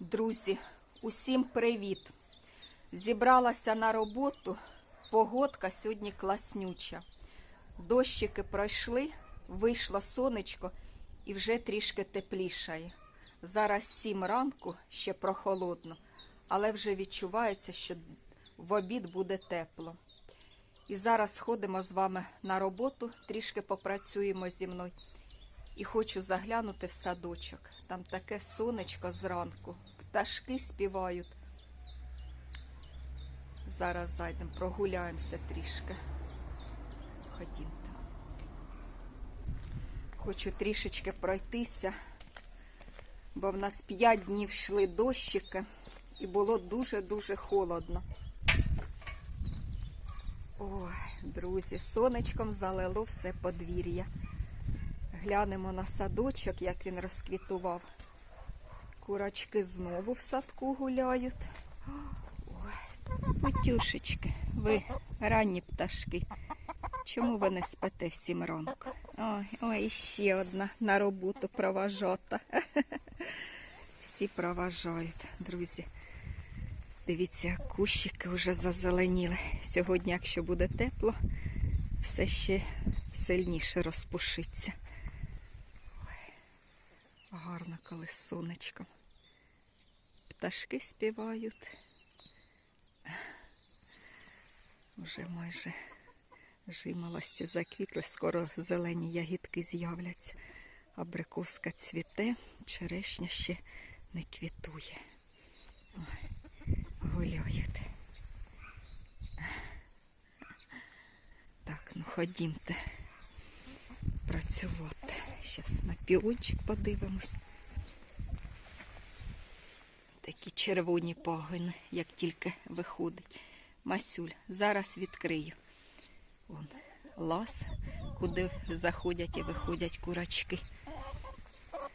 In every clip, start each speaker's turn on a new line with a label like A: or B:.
A: Друзі, усім привіт! Зібралася на роботу. Погодка сьогодні класнюча. Дощики пройшли, вийшло сонечко і вже трішки теплішає. Зараз 7 ранку, ще прохолодно, але вже відчувається, що в обід буде тепло. І зараз ходимо з вами на роботу, трішки попрацюємо зі мною. І хочу заглянути в садочок. Там таке сонечко зранку. Пташки співають. Зараз зайдемо, прогуляємося трішки. Ходімте. Хочу трішечки пройтися, бо в нас 5 днів йшли дощики і було дуже-дуже холодно. Ой, друзі, сонечком залило все подвір'я. Глянемо на садочок, як він розквітував. Курочки знову в садку гуляють. Ой, Матюшечки, ви ранні пташки. Чому ви не спите в сім ранку? Ой, ой, ще одна на роботу проважата. Всі проважають, друзі. Дивіться, кущики вже зазеленіли. Сьогодні, якщо буде тепло, все ще сильніше розпушиться. Коли з. Пташки співають. Уже майже жимолості заквітли, скоро зелені ягідки з'являться. Абрикоска цвіте, черешня ще не квітує. Гуляють. Так, ну ходімте працювати. Зараз на піончик подивимось. Такі червоні пагони, як тільки виходить. Масюль, зараз відкрию. Вон лаз, куди заходять і виходять курочки.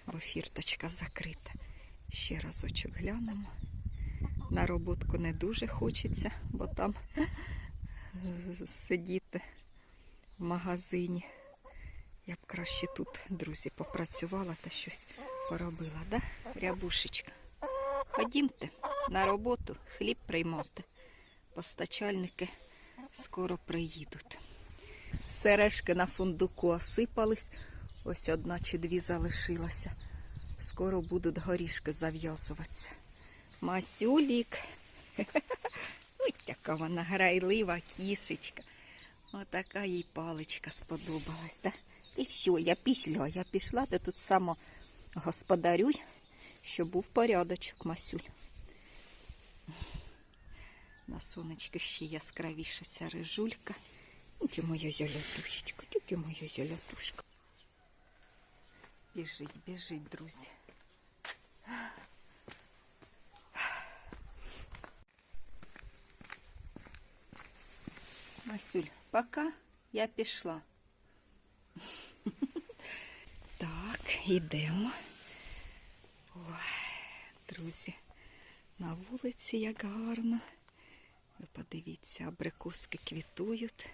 A: Бо фірточка закрита. Ще разочок глянемо. На роботку не дуже хочеться, бо там сидіти в магазині. Я б краще тут, друзі, попрацювала та щось поробила, да? Рябушечка. Ходімте на роботу, хліб приймати. Постачальники скоро приїдуть. Сережки на фундуку осипались. Ось одна чи дві залишилося. Скоро будуть горішки зав'язуватися. Масюлік. Ось така вона грайлива кішечка. Отака їй паличка сподобалась. Да? І все, я пішла, я пішла, ти тут само господарюй, щоб був порядочок, Масюль. На сонечки ще яскравіша ця рижулька. Тільки моя золотушечка, тільки моя золотушка. Біжить, біжить, друзі. Масюль, пока я пішла. Так, йдемо. Ой, друзі, на вулиці як гарно. Ви подивіться, абрикоски квітують.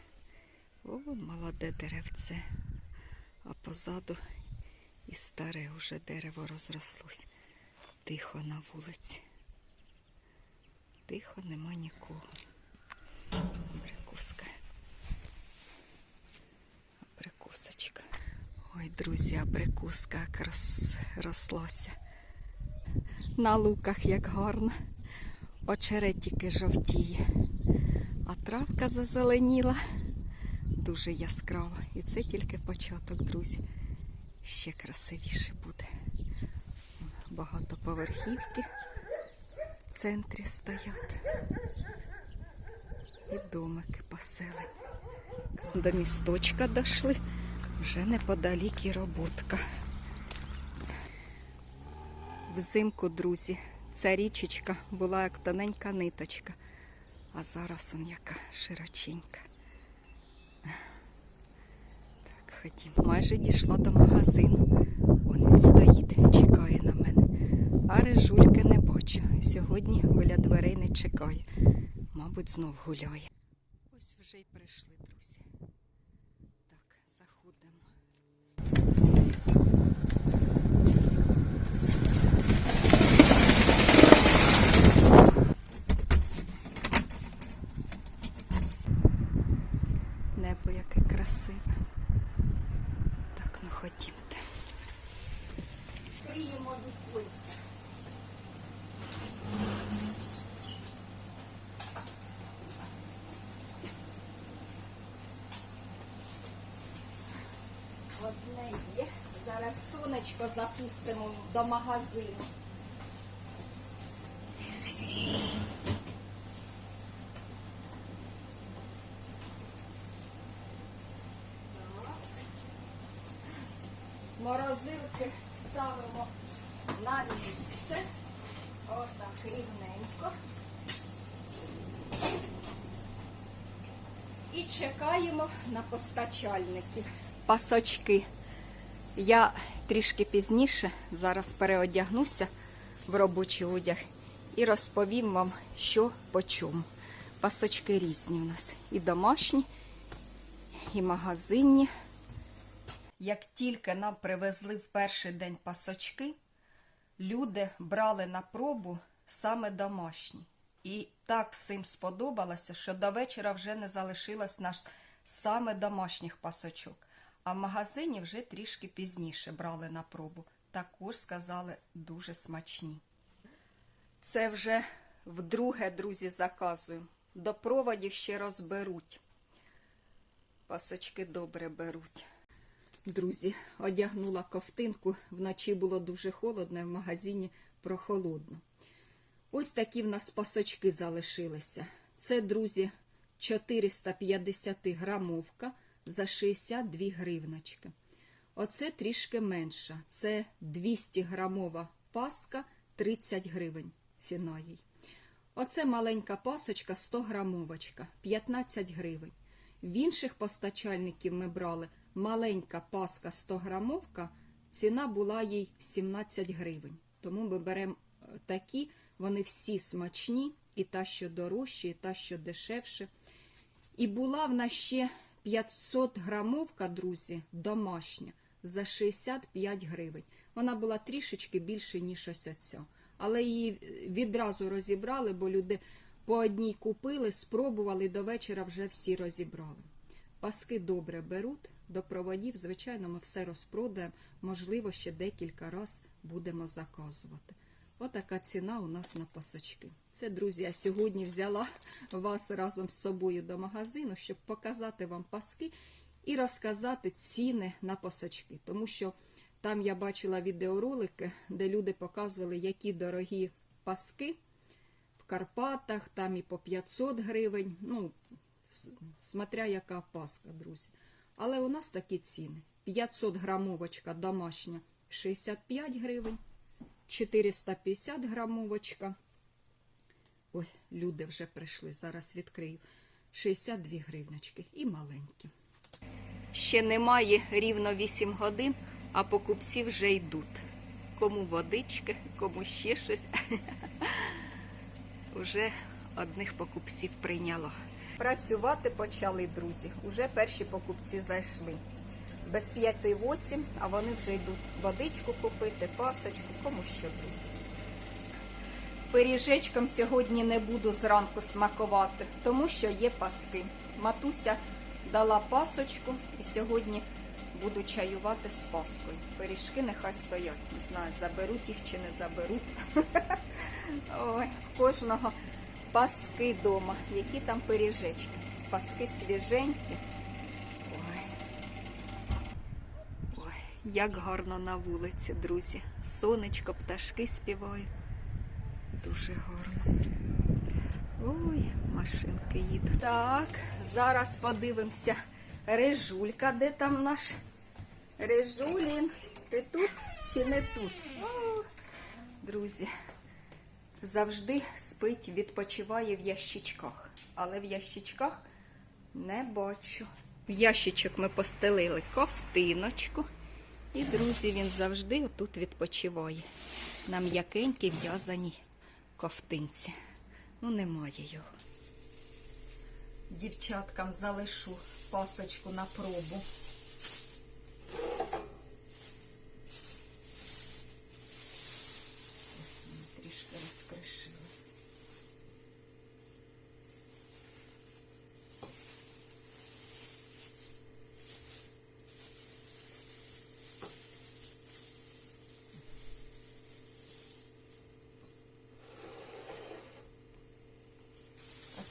A: О, молоде деревце. А позаду і старе вже дерево розрослось. Тихо на вулиці. Тихо, нема нікого. Абрикоска. Абрикосочка. Ой, друзі, абрикоска як роз, рослася. На луках як гарно. Очерет тільки жовтіє. А травка зазеленіла дуже яскраво. І це тільки початок, друзі. Ще красивіше буде. Багато поверхівки в центрі стоять. І домики поселені. До місточка дійшли, вже неподалік і роботка. Взимку, друзі, ця річечка була як тоненька ниточка, а зараз он яка широченька. Так, ходім. Майже дійшла до магазину. Вон він стоїть, чекає на мене. А рижульки не бачу. Сьогодні біля дверей не чекає. Мабуть, знов гуляє. Ось вже й прийшли, красиве. Так, ну ходімте. Криємо віконця. Одне є. Зараз сонечко запустимо до магазину. І чекаємо на постачальників. Пасочки. Я трішки пізніше зараз переодягнуся в робочий одяг і розповім вам, що по чому. Пасочки різні у нас. І домашні, і магазинні. Як тільки нам привезли в перший день пасочки, люди брали на пробу саме домашні. І так всім сподобалося, що до вечора вже не залишилось наш саме домашніх пасочок. А в магазині вже трішки пізніше брали на пробу. Також сказали дуже смачні. Це вже вдруге, друзі, заказую. До проводів ще розберуть. Пасочки добре беруть. Друзі, одягнула ковтинку. Вночі було дуже холодно, в магазині прохолодно. Ось такі в нас пасочки залишилися. Це, друзі, 450 грамовка за 62 гривночки. Оце трішки менша. Це 200 грамова паска 30 гривень. Ціна їй. Оце маленька пасочка 100 грамовочка 15 гривень. В інших постачальників ми брали маленька паска 100 грамовка, ціна була їй 17 гривень. Тому ми беремо е, такі, вони всі смачні, і та, що дорожче, і та, що дешевше. І була в нас ще 500 грамовка, друзі, домашня, за 65 гривень. Вона була трішечки більше, ніж ось оця. Але її відразу розібрали, бо люди по одній купили, спробували, до вечора вже всі розібрали. Паски добре беруть, до проводів, звичайно, ми все розпродаємо, можливо, ще декілька разів будемо заказувати. Отака ціна у нас на пасочки. Це, друзі, я сьогодні взяла вас разом з собою до магазину, щоб показати вам паски і розказати ціни на пасочки. Тому що там я бачила відеоролики, де люди показували, які дорогі паски в Карпатах, там і по 500 гривень. Ну, смотря яка паска, друзі. Але у нас такі ціни. 500 грамовочка домашня 65 гривень, 450 грамовочка. Ой, люди вже прийшли, зараз відкрию. 62 гривночки і маленькі. Ще немає рівно 8 годин, а покупці вже йдуть. Кому водички, кому ще щось. Уже одних покупців прийняло. Працювати почали, друзі. Уже перші покупці зайшли. Без 5-8, а вони вже йдуть водичку купити, пасочку, кому що, друзі. Пиріжечком сьогодні не буду зранку смакувати, тому що є паски. Матуся дала пасочку і сьогодні буду чаювати з паскою. Пиріжки нехай стоять. Не знаю, заберуть їх чи не заберуть. Ой, кожного паски вдома. Які там пиріжечки. Паски свіженькі. Ой. Ой, як гарно на вулиці, друзі. Сонечко, пташки співають. Дуже гарно. Ой, машинки їдуть. Так, зараз подивимося. Режулька, де там наш Режулін? Ти тут чи не тут? О, друзі, завжди спить, відпочиває в ящичках. Але в ящичках не бачу. В ящичок ми постелили ковтиночку. І, друзі, він завжди отут відпочиває. На м'якенькій в'язаній ковтинці. Ну, немає його. Дівчаткам залишу пасочку на пробу. Трішки розкришилась.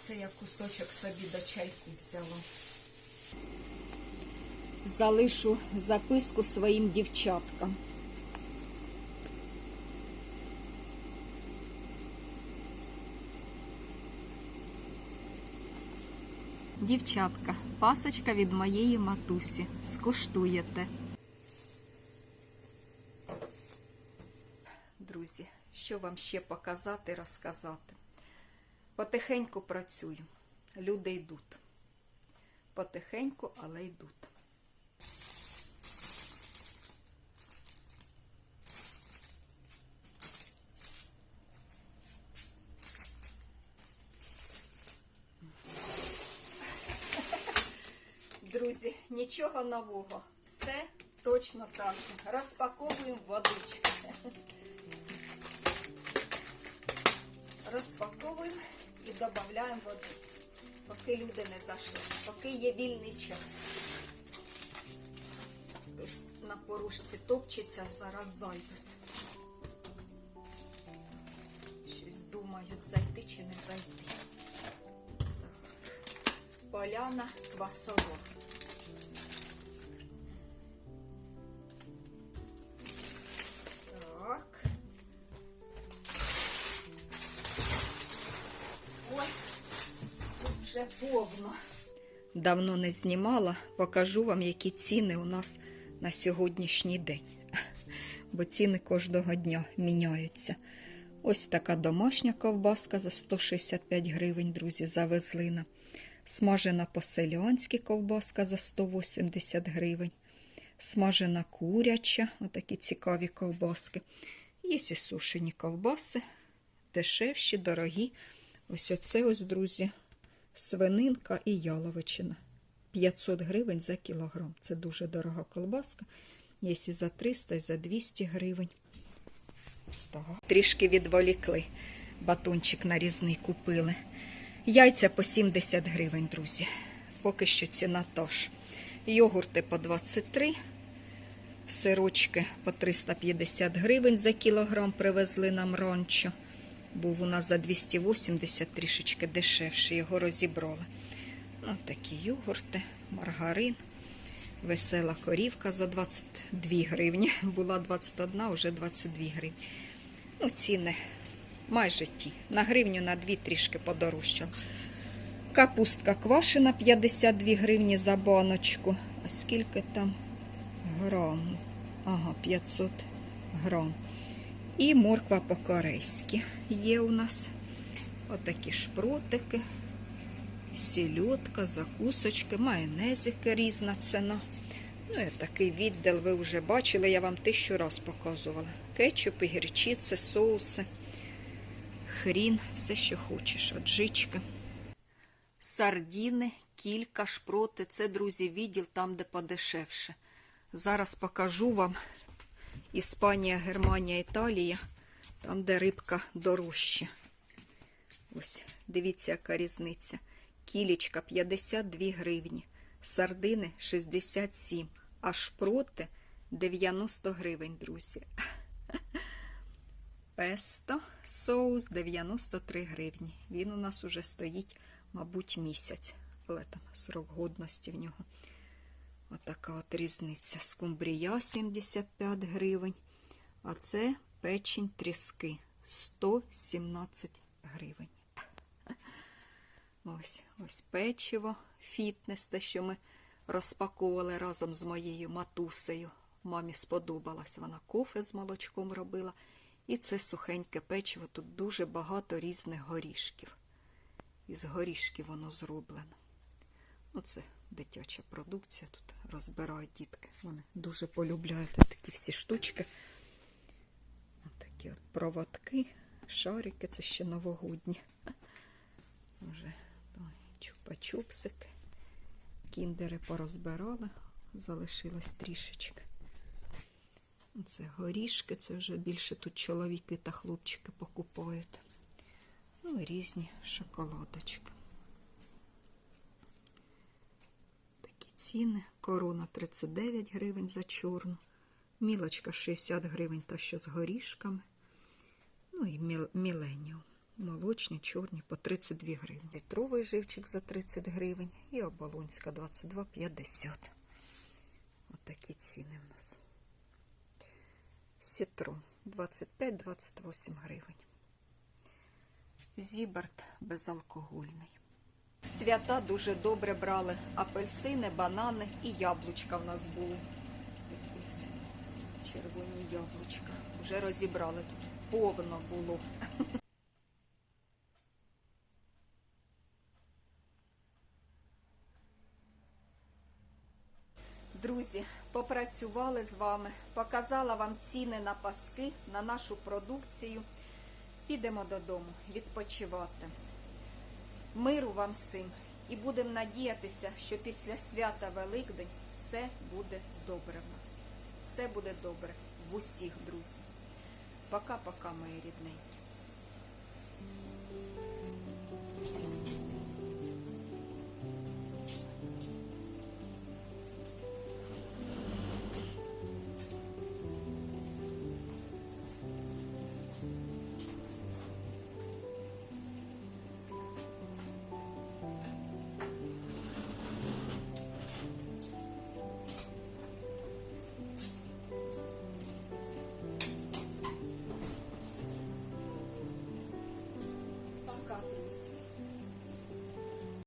A: Це я кусочок собі до чайку взяла. залишу записку своїм дівчаткам. Дівчатка, пасочка від моєї матусі. Скуштуєте. Друзі, що вам ще показати, розказати? Потихеньку працюю. Люди йдуть. Потихеньку, але йдуть. Друзі, нічого нового. Все точно так же. Розпаковуємо водичку. Розпаковуємо і додаємо води. Поки люди не зайшли, поки є вільний час. Ось на порушці топчеться, зараз зайдуть. Щось думають, зайти чи не зайти. Так. Поляна квасова. Давно не знімала, покажу вам, які ціни у нас на сьогоднішній день. Бо ціни кожного дня міняються. Ось така домашня ковбаска за 165 гривень, друзі, завезли на. Смажена по-селянськи ковбаска за 180 гривень. Смажена куряча, отакі цікаві ковбаски. Є і сушені ковбаси, дешевші, дорогі. Ось оце ось, друзі, свининка і яловичина. 500 гривень за кілограм. Це дуже дорога колбаска. Є і за 300, і за 200 гривень. Так. Трішки відволікли. Батончик нарізний купили. Яйця по 70 гривень, друзі. Поки що ціна тож. Йогурти по 23, сирочки по 350 гривень за кілограм привезли нам ранчо. Був у нас за 280 трішечки дешевше, його розібрали. Ну, такі йогурти, маргарин, весела корівка за 22 гривні. Була 21, вже 22 гривні. Ну, ціни майже ті. На гривню на дві трішки подорожчало. Капустка квашена 52 гривні за баночку. А скільки там грам? Ага, 500 грам. І морква по-корейськи є у нас. Отакі шпротики, сільотка, закусочки, майонезики, різна ціна. Ну і такий відділ ви вже бачили, я вам тисячу раз показувала. Кетчупи, гірчиці, соуси, хрін, все, що хочеш, аджички. Сардіни, кілька, шпроти. Це, друзі, відділ там, де подешевше. Зараз покажу вам Іспанія, Германія, Італія, там, де рибка дорожча. Ось, дивіться, яка різниця. Кілічка 52 гривні, сардини 67, а шпроти 90 гривень, друзі. Песто соус 93 гривні. Він у нас уже стоїть, мабуть, місяць, але там срок годності в нього. Отака от різниця. Скумбрія 75 гривень. А це печень тріски 117 гривень. Ось ось печиво, фітнес, те, що ми розпаковували разом з моєю матусею. Мамі сподобалась. Вона кофе з молочком робила. І це сухеньке печиво. Тут дуже багато різних горішків. Із горішків воно зроблено. Ну, це дитяча продукція. Тут розбирають дітки. Вони дуже полюбляють такі всі штучки. Такі от проводки, шарики, це ще новогодні. Вже чупа-чупсики. Кіндери порозбирали, залишилось трішечки. Це горішки, це вже більше тут чоловіки та хлопчики покупають. Ну і різні шоколадочки. Такі ціни. Корона 39 гривень за чорну. Мілочка 60 гривень та що з горішками. Ну і міленіум. Молочні, чорні по 32 гривні. Літровий живчик за 30 гривень і оболонська 22,50. такі ціни в нас. Сітро 25-28 гривень. Зіберт безалкогольний. В Свята дуже добре брали апельсини, банани і яблучка в нас були. Такі червоні яблучка. Вже розібрали тут. Повно було. Друзі, попрацювали з вами, показала вам ціни на паски, на нашу продукцію. Підемо додому відпочивати. Миру вам всім і будемо надіятися, що після свята Великдень все буде добре в нас. Все буде добре в усіх, друзі. Пока-пока, мої рідненькі.